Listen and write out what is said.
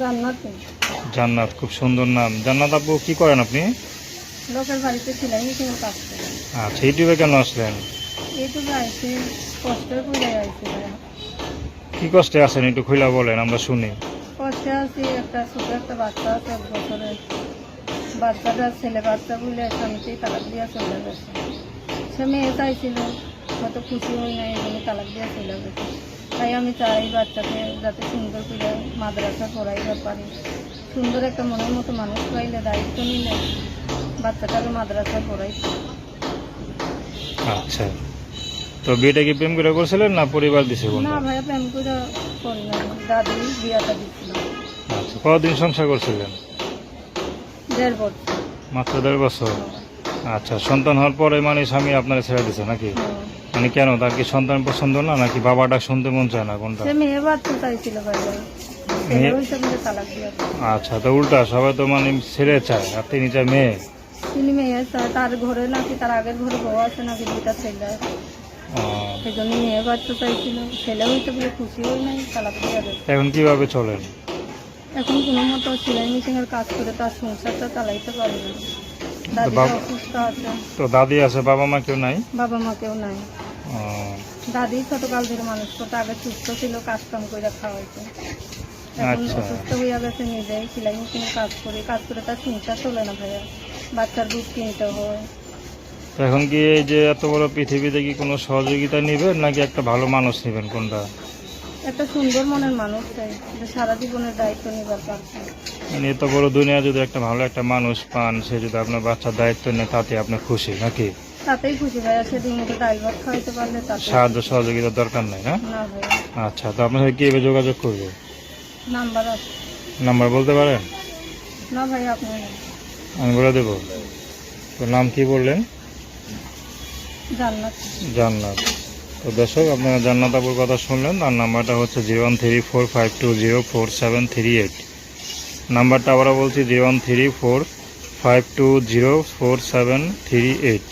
জান্নাতে জান্নাত খুব সুন্দর নাম। জান্নাত আপু কি করেন আপনি? লোকের বাড়িতে ছিলাম কাজ করে। আচ্ছা ইউটিউবে কেন আসলেন? এইটুকু আইসি কষ্টের আইসি কি কষ্টে আছেন একটু খুলে বলেন আমরা শুনি। কষ্টে আছি একটা ছোট একটা বাচ্চা আছে এক বছরের। বাচ্চাটা ছেলে বাচ্চা বলে স্বামীকে তালাক দিয়া চলে গেছে। সে মেয়ে চাইছিল হয়তো খুশি হই নাই এই তালাক দিয়া চলে গেছে। তাই আমি চাই বাচ্চাকে যাতে সুন্দর করে মাদ্রাসা পড়াইতে পারি। সুন্দর একটা মনের মতো মানুষ পাইলে দায়িত্ব নিলে বাচ্চাটাকে মাদ্রাসা পড়াইতে আচ্ছা। তো বিয়েটা কি প্রেম করে করছিলেন না পরিবার দিছে না ভাইয়া প্রেম করে করি না দাদি বিয়াটা দিচ্ছিল আচ্ছা কতদিন সংসার করছিলেন? দেড় বছর। মাত্র দেড় বছর। আচ্ছা সন্তান হওয়ার পরে মানে স্বামী আপনারা ছেড়ে দিছে নাকি? হুম। মানে কেন? তার কি সন্তান পছন্দ না নাকি বাবাটা শুনতে মন চায় না কোনটা? সে মেয়ে বাচ্চা চাইছিল আচ্ছা তো উল্টা সবাই তো মানে ছেড়ে চায় আর তিনি চায় মেয়ে। তিনি মেয়ে তার ঘরে নাকি তার আগের ঘরে বউ আছে নাকি দুটা ছেলে। সেই জন্য মেয়ে বাচ্চা চাইছিল। ছেলে হইতে বলে খুশি হই নাই তালাক দিয়ে এখন কীভাবে চলেন? এখন কোনো মতো সেলাই মেশিনের কাজ করে তার সংসারটা চালাইতে পারে না। তো দাদি আছে বাবা মা কেউ নাই? বাবা মা কেউ নাই। দাদি ছোটকাল ধরে মানুষ করতে আগে সুস্থ ছিল কাজ কাম করে খাওয়াইতো। এখন আচ্ছা। অসুস্থ হইয়া গেছে নিজেই সেলাই মেশিনে কাজ করে কাজ করে তার সংসার চলে না ভাইয়া। বাচ্চার দুধ কিনতে হয়। এখন কি এই যে এত বড় পৃথিবীতে কি কোনো সহযোগিতা নেবেন নাকি একটা ভালো মানুষ নেবেন কোনটা? একটা সুন্দর মনের মানুষ চাই যে সারা জীবনের দায়িত্ব নিবার পারছে। মানে এত বড় দুনিয়া যদি একটা ভালো একটা মানুষ পান সে যদি আপনার বাচ্চার দায়িত্ব নেয় তাতে আপনি খুশি নাকি? তাতেই খুশি ভাইয়া সেদিন মতো ডাল ভাত খাওয়াইতে পারলে তাতে সাহায্য সহযোগিতার দরকার নাই না না ভাইয়া আচ্ছা তো আপনার সাথে কীভাবে যোগাযোগ করবে? নাম্বার আছে। নাম্বার বলতে পারেন? না ভাইয়া আপনি আমি বলে দেবো। তো নাম কি বললেন? জান্নাত। জান্নাত। তো দর্শক আপনারা জান্নাত আপুর কথা শুনলেন তার নাম্বারটা হচ্ছে zero one three four five two zero four seven three eight. নাম্বারটা আবারও বলছি zero one three four five two zero four seven three eight.